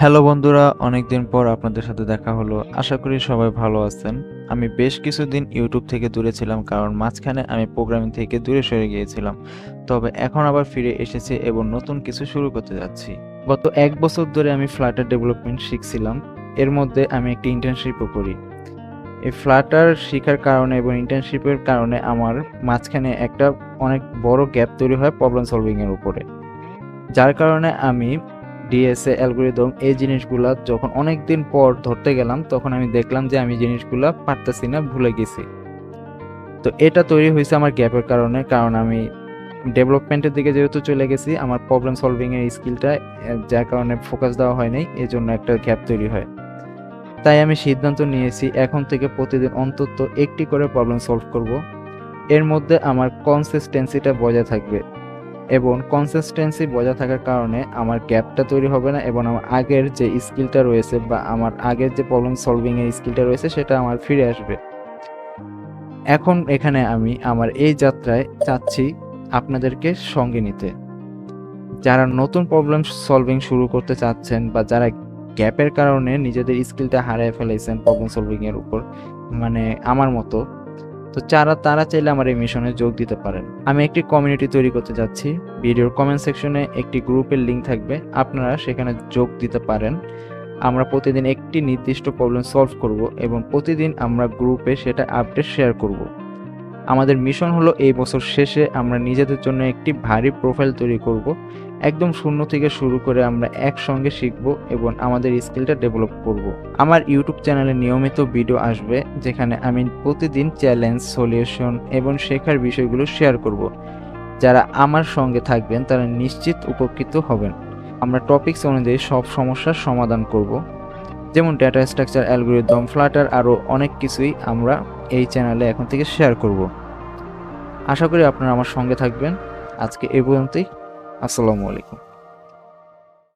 Hello বন্ধুরা, অনেকদিন পর আপনাদের সাথে দেখা হলো। আশা করি সবাই ভালো আছেন। আমি বেশ কিছুদিন ইউটিউব থেকে দূরে ছিলাম, কারণ মাঝখানে আমি প্রোগ্রামিং থেকে দূরে সরে গিয়েছিলাম। তবে এখন আবার ফিরে এসেছি এবং নতুন কিছু শুরু করতে যাচ্ছি। গত এক বছর ধরে আমি ফ্লাটার ডেভেলপমেন্ট শিখছিলাম। এর মধ্যে আমি একটি ইন্টার্নশিপও করি। এই ফ্লাটার শেখার কারণে এবং ইন্টার্নশিপের কারণে আমার মাঝখানে একটা অনেক বড় গ্যাপ তৈরি হয় প্রবলেম সলভিংয়ের উপরে। যার কারণে আমি ডিএসএ অ্যালগোরিদম এই জিনিসগুলা যখন অনেক দিন পর ধরতে গেলাম, তখন আমি দেখলাম যে আমি জিনিসগুলা পারতেছি না, ভুলে গেছি। তো এটা তৈরি হয়েছে আমার গ্যাপের কারণে, কারণ আমি ডেভেলপমেন্টের দিকে যেহেতু চলে গেছি, আমার প্রবলেম সলভিং এর স্কিলটা যার কারণে ফোকাস দেওয়া হয় নাই এই জন্য একটা গ্যাপ তৈরি হয়। তাই আমি সিদ্ধান্ত নিয়েছি, এখন থেকে প্রতিদিন অন্তত একটি করে প্রবলেম সলভ করব। এর মধ্যে আমার কনসিস্টেন্সিটা বজায় থাকবে। এবং কনসিস্টেন্সি বজায় থাকার কারণে আমার গ্যাপটা তৈরি হবে না এবং আমার আগের যে স্কিলটা রয়েছে বা আমার আগের যে প্রবলেম সলভিং এর স্কিলটা রয়েছে সেটা আমার ফিরে আসবে। এখন এখানে আমি আমার এই যাত্রায় চাচ্ছি আপনাদেরকে সঙ্গে নিতে। যারা নতুন প্রবলেম সলভিং শুরু করতে চাচ্ছেন বা যারা গ্যাপের কারণে নিজেদের স্কিলটা হারিয়ে ফেলেছেন প্রবলেম সলভিং এর উপর মানে আমার মতো তো যারা তারা চাইলে আমার এই মিশনে যোগ দিতে পারেন। আমি একটি কমিউনিটি তৈরি করতে যাচ্ছি। ভিডিওর কমেন্ট সেকশনে একটি গ্রুপের লিঙ্ক থাকবে। আপনারা সেখানে যোগ দিতে পারেন। আমরা প্রতিদিন একটি নির্দিষ্ট প্রবলেম সলভ করব এবং প্রতিদিন আমরা গ্রুপে সেটা আপডেট শেয়ার করব। আমাদের মিশন হলো এই বছর শেষে আমরা নিজেদের জন্য একটি ভারী প্রোফাইল তৈরি করব। একদম শূন্য থেকে শুরু করে আমরা একসঙ্গে শিখব এবং আমাদের স্কিলটা ডেভেলপ করব। আমার ইউটিউব চ্যানেলে নিয়মিত ভিডিও আসবে, যেখানে আমি প্রতিদিন চ্যালেঞ্জ, সলিউশন এবং শেখার বিষয়গুলো শেয়ার করব। যারা আমার সঙ্গে থাকবেন, তারা নিশ্চিত উপকৃত হবেন। আমরা টপিকস অনুযায়ী সব সমস্যার সমাধান করব। যেমন ডেটা স্ট্রাকচার, অ্যালগোরিদম, ফ্লাটার আরও অনেক কিছুই আমরা এই চ্যানেলে এখন থেকে শেয়ার করব। আশা করি আপনারা আমার সঙ্গে থাকবেন। আজকে এ পর্যন্তই। আসসালামু আলাইকুম।